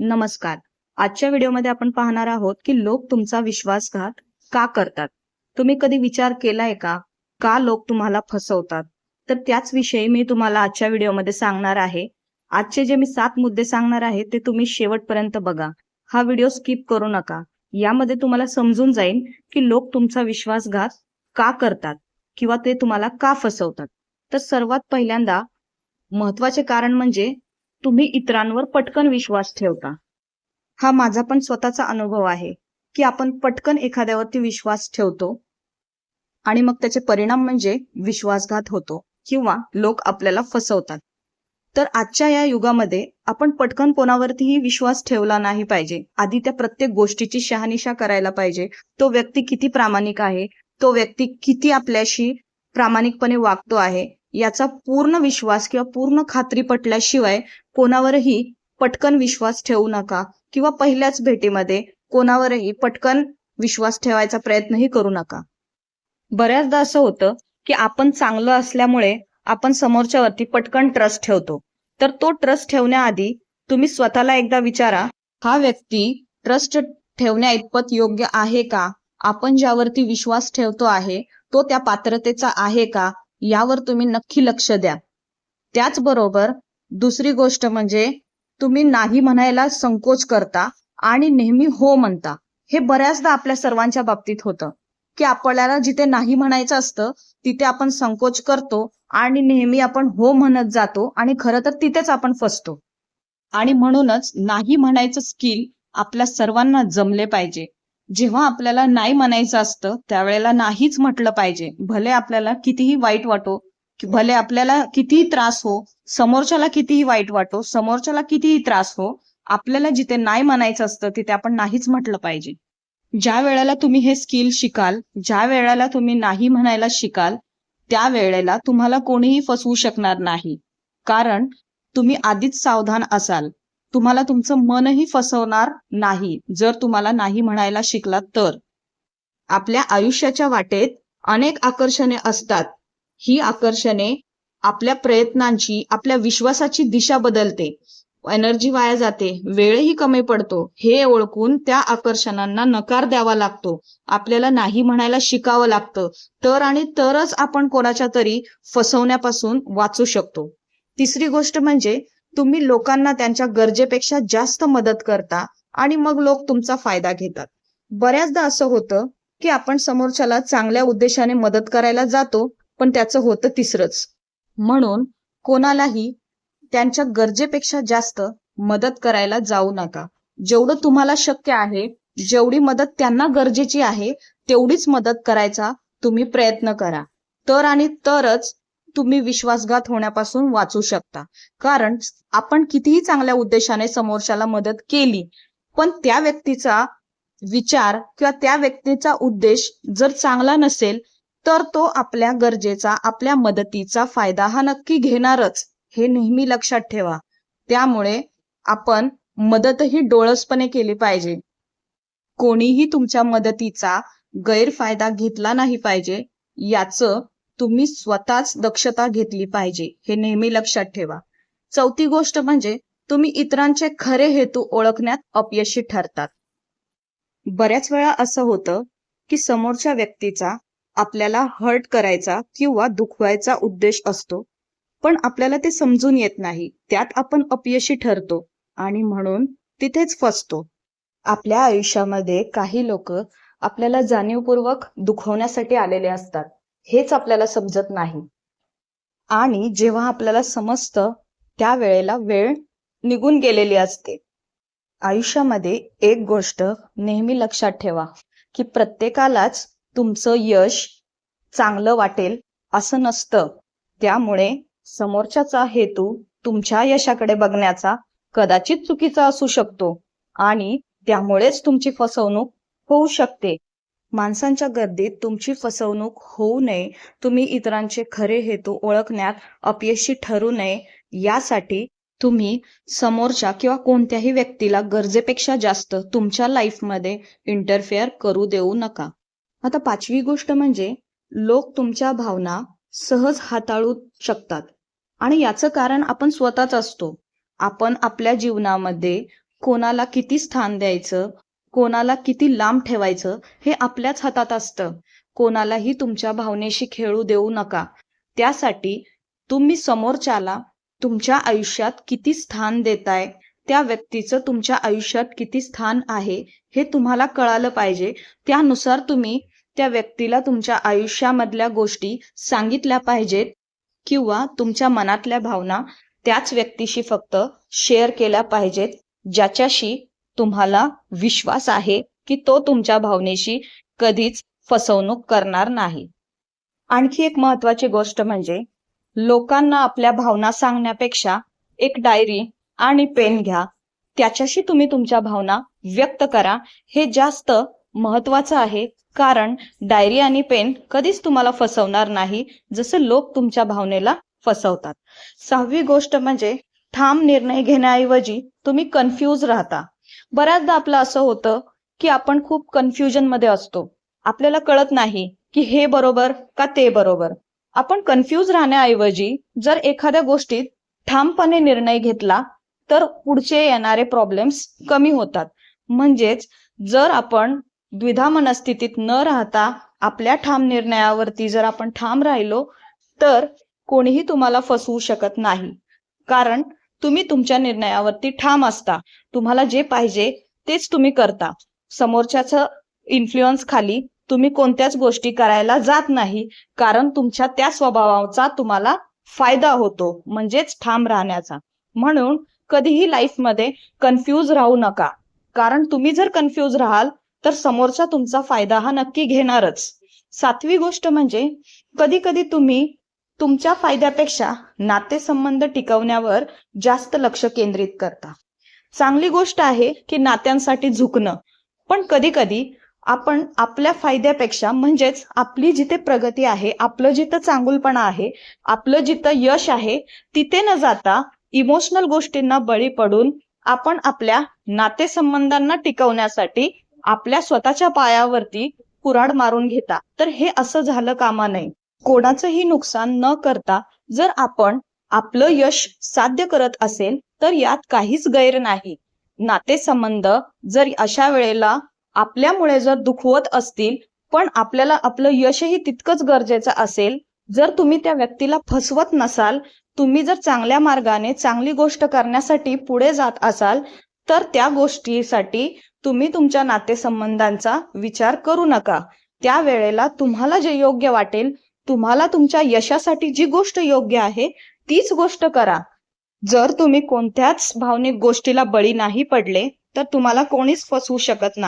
नमस्कार. आजच्या व्हिडिओमध्ये आपण पाहणार आहोत की लोक तुमचा विश्वासघात का करतात? तुम्ही कधी विचार केलाय का? का लोक तुम्हाला फसवतात? तर त्याच विषयी मी तुम्हाला आजच्या व्हिडिओमध्ये सांगणार आहे. आजचे जे मी सात मुद्दे सांगणार आहे ते तुम्ही शेवटपर्यंत बघा. हा व्हिडिओ स्किप करू नका. यामध्ये तुम्हाला समजून जाईल की लोक तुमचा विश्वासघात का करतात किंवा ते तुम्हाला का फसवतात. तर सर्वात पहिल्यांदा महत्त्वाचे कारण म्हणजे तुम्ही इतरांवर पटकन विश्वास ठेवता. हा माझा पण स्वतःचा अनुभव आहे की आपण पटकन एखाद्यावरती विश्वास ठेवतो आणि मग त्याचे परिणाम म्हणजे विश्वासघात होतो किंवा लोक आपल्याला फसवतात. तर आजच्या या युगामध्ये आपण पटकन कोणावरतीही विश्वास ठेवला नाही पाहिजे. आधी त्या प्रत्येक गोष्टीची शहानिशा करायला पाहिजे. तो व्यक्ती किती प्रामाणिक आहे तो व्यक्ती किती आपल्याशी प्रामाणिकपणे वागतो आहे याचा पूर्ण विश्वास किंवा पूर्ण खात्री पटल्याशिवाय कोणावरही पटकन विश्वास ठेवू नका किंवा पहिल्याच भेटीमध्ये कोणावरही पटकन विश्वास ठेवायचा प्रयत्नही करू नका. बऱ्याचदा असं होतं की आपण चांगलं असल्यामुळे आपण समोरच्यावरती पटकन ट्रस्ट ठेवतो. तर तो ट्रस्ट ठेवण्याआधी तुम्ही स्वतःला एकदा विचारा हा व्यक्ती ट्रस्ट ठेवण्या इतपत योग्य आहे का? आपण ज्यावरती विश्वास ठेवतो आहे तो त्या पात्रतेचा आहे का? यावर तुम्ही नक्की लक्ष द्या. त्याचबरोबर दुसरी गोष्ट म्हणजे तुम्ही नाही म्हणायला संकोच करता आणि नेहमी हो म्हणता. हे बऱ्याचदा आपल्या सर्वांच्या बाबतीत होतं. की आपल्याला जिथे नाही म्हणायचं असतं तिथे आपण संकोच करतो आणि नेहमी आपण हो म्हणत जातो आणि खरं तर तिथेच आपण फसतो. आणि म्हणूनच नाही म्हणायचं स्किल आपल्या सर्वांना जमले पाहिजे. जेव्हा आपल्याला नाही म्हणायचं असतं त्यावेळेला नाहीच म्हटलं पाहिजे. भले आपल्याला कितीही वाईट वाटो भले आपल्याला कितीही त्रास हो समोरच्याला कितीही वाईट वाटो समोरच्याला कितीही त्रास हो आपल्याला जिथे नाही म्हणायचं असतं तिथे आपण नाहीच म्हटलं पाहिजे. ज्या वेळेला तुम्ही हे स्किल शिकाल ज्या वेळेला तुम्ही नाही म्हणायला शिकाल त्या वेळेला तुम्हाला कोणीही फसवू शकणार नाही. कारण तुम्ही आधीच सावधान असाल. तुम्हाला तुमचं मनही फसवणार नाही जर तुम्हाला नाही म्हणायला शिकलात तर. आपल्या आयुष्याच्या वाटेत अनेक आकर्षणे असतात. ही आकर्षणे आपल्या प्रयत्नांची आपल्या विश्वासाची दिशा बदलते. एनर्जी वाया जाते वेळही कमी पडतो. हे ओळखून त्या आकर्षणांना नकार द्यावा लागतो. आपल्याला नाही म्हणायला शिकावं लागतं. तर आणि तरच आपण कोणाच्या तरी फसवण्यापासून वाचू शकतो. तिसरी गोष्ट म्हणजे तुम्ही लोकांना त्यांच्या गरजेपेक्षा जास्त मदत करता आणि मग लोक तुमचा फायदा घेतात. बऱ्याचदा असं होतं की आपण समोरच्याला चांगल्या उद्देशाने मदत करायला जातो पण त्याचं होतं तिसरंच. म्हणून कोणालाही त्यांच्या गरजेपेक्षा जास्त मदत करायला जाऊ नका. जेवढं तुम्हाला शक्य आहे जेवढी मदत त्यांना गरजेची आहे तेवढीच मदत करायचा तुम्ही प्रयत्न करा. तर आणि तरच तुम्ही विश्वासघात होण्यापासून वाचू शकता. कारण आपण कितीही चांगल्या उद्देशाने समोरच्याला मदत केली पण त्या व्यक्तीचा विचार किंवा त्या व्यक्तीचा उद्देश जर चांगला नसेल तर तो आपल्या गरजेचा आपल्या मदतीचा फायदा हा नक्की घेणारच हे नेहमी लक्षात ठेवा. त्यामुळे आपण मदतही डोळसपणे केली पाहिजे. कोणीही तुमच्या मदतीचा गैरफायदा घेतला नाही पाहिजे याचं तुम्ही स्वतःच दक्षता घेतली पाहिजे हे नेहमी लक्षात ठेवा. चौथी गोष्ट म्हणजे तुम्ही इतरांचे खरे हेतू ओळखण्यात अपयशी ठरतात. बऱ्याच वेळा असं होतं की समोरच्या व्यक्तीचा आपल्याला हर्ट करायचा किंवा दुखवायचा उद्देश असतो पण आपल्याला ते समजून येत नाही त्यात आपण अपयशी ठरतो आणि म्हणून तिथेच फसतो. आपल्या आयुष्यामध्ये काही लोक आपल्याला जाणीवपूर्वक दुखवण्यासाठी आलेले असतात. हेच आपल्याला समजत नाही. आणि जेव्हा आपल्याला समजतं त्यावेळेला वेळ निघून गेलेली असते. आयुष्यामध्ये एक गोष्ट नेहमी लक्षात ठेवा की प्रत्येकालाच तुमचं यश चांगलं वाटेल असं नसतं. त्यामुळे समोरच्याचा हेतू तुमच्या यशाकडे बघण्याचा कदाचित चुकीचा असू शकतो आणि त्यामुळेच तुमची फसवणूक होऊ शकते. माणसांच्या गर्दीत तुमची फसवणूक होऊ नये तुम्ही इतरांचे खरे हेतू ओळखण्यात अपयशी ठरू नये यासाठी तुम्ही समोरच्या किंवा कोणत्याही व्यक्तीला गरजेपेक्षा जास्त तुमच्या लाईफमध्ये इंटरफेअर करू देऊ नका. आता पाचवी गोष्ट म्हणजे लोक तुमच्या भावना सहज हाताळू शकतात. आणि याचं कारण आपण स्वतःच असतो. आपण आपल्या जीवनामध्ये कोणाला किती स्थान द्यायचं कोणाला किती लांब ठेवायचं हे आपल्याच हातात असतं. कोणालाही तुमच्या भावनेशी खेळू देऊ नका. त्यासाठी तुम्ही समोरच्याला तुमच्या आयुष्यात किती स्थान देताय त्या व्यक्तीचं तुमच्या आयुष्यात किती स्थान आहे हे तुम्हाला कळालं पाहिजे. त्यानुसार तुम्ही त्या व्यक्तीला तुमच्या आयुष्यामधल्या गोष्टी सांगितल्या पाहिजेत किंवा तुमच्या मनातल्या भावना त्याच व्यक्तीशी फक्त शेअर केल्या पाहिजेत ज्याच्याशी तुम्हाला विश्वास आहे की तो तुमच्या भावनेशी कधीच फसवणूक करणार नाही. आणखी एक महत्वाची गोष्ट म्हणजे लोकांना आपल्या भावना सांगण्यापेक्षा एक डायरी आणि पेन घ्या. त्याच्याशी तुम्ही तुमच्या भावना व्यक्त करा. हे जास्त महत्वाचं आहे कारण डायरी आणि पेन कधीच तुम्हाला फसवणार नाही जसं लोक तुमच्या भावनेला फसवतात. सहावी गोष्ट म्हणजे ठाम निर्णय घेण्याऐवजी तुम्ही कन्फ्यूज राहता. बऱ्याचदा आपलं असं होतं की आपण खूप कन्फ्युजनमध्ये असतो. आपल्याला कळत नाही की हे बरोबर का ते बरोबर. आपण कन्फ्यूज राहण्याऐवजी जर एखाद्या गोष्टीत ठामपणे निर्णय घेतला तर पुढचे येणारे प्रॉब्लेम्स कमी होतात. म्हणजेच जर आपण द्विधा मनस्थितीत न राहता आपल्या ठाम निर्णयावरती जर आपण ठाम राहिलो तर कोणीही तुम्हाला फसवू शकत नाही. कारण तुम्ही तुमच्या निर्णयावरती ठाम असता. तुम्हाला जे पाहिजे तेच तुम्ही करता. समोरच्याच इन्फ्लुअन्स खाली तुम्ही कोणत्याच गोष्टी करायला जात नाही. कारण तुमच्या त्या स्वभावाचा तुम्हाला फायदा होतो. म्हणजेच ठाम राहण्याचा. म्हणून कधीही लाईफमध्ये कन्फ्यूज राहू नका. कारण तुम्ही जर कन्फ्यूज राहाल तर समोरचा तुमचा फायदा हा नक्की घेणारच. सातवी गोष्ट म्हणजे कधी कधी तुम्ही तुमच्या फायद्यापेक्षा नातेसंबंध टिकवण्यावर जास्त लक्ष केंद्रित करता. चांगली गोष्ट आहे की नात्यांसाठी झुकणं पण कधी कधी आपण आपल्या फायद्यापेक्षा म्हणजेच आपली जिथे प्रगती आहे आपलं जिथं चांगुलपणा आहे आपलं जिथं यश आहे तिथे न जाता इमोशनल गोष्टींना बळी पडून आपण आपल्या नातेसंबंधांना टिकवण्यासाठी आपल्या स्वतःच्या पायावरती कुऱ्हाड मारून घेता. तर हे असं झालं कामा नये. कोणाचंही नुकसान न करता जर आपण आपलं यश साध्य करत असेल तर यात काहीच गैर नाही. नातेसंबंध जर अशा वेळेला आपल्यामुळे जर दुखवत असतील पण आपल्याला आपलं यशही तितकंच गरजेचं असेल जर तुम्ही त्या व्यक्तीला फसवत नसाल तुम्ही जर चांगल्या मार्गाने चांगली गोष्ट करण्यासाठी पुढे जात असाल तर त्या गोष्टीसाठी तुम्ही तुमच्या नातेसंबंधांचा विचार करू नका. त्या वेळेला तुम्हाला जे योग्य वाटेल तुम्हाला तुमच्या यशासाठी जी गोष्ट योग्य आहे तीच गोष्ट करा. जर तुम्ही कोणत्याच भावनिक गोष्टीला बळी नाही पडले तर तुम्हाला कोणीच फसवू शकत नाही.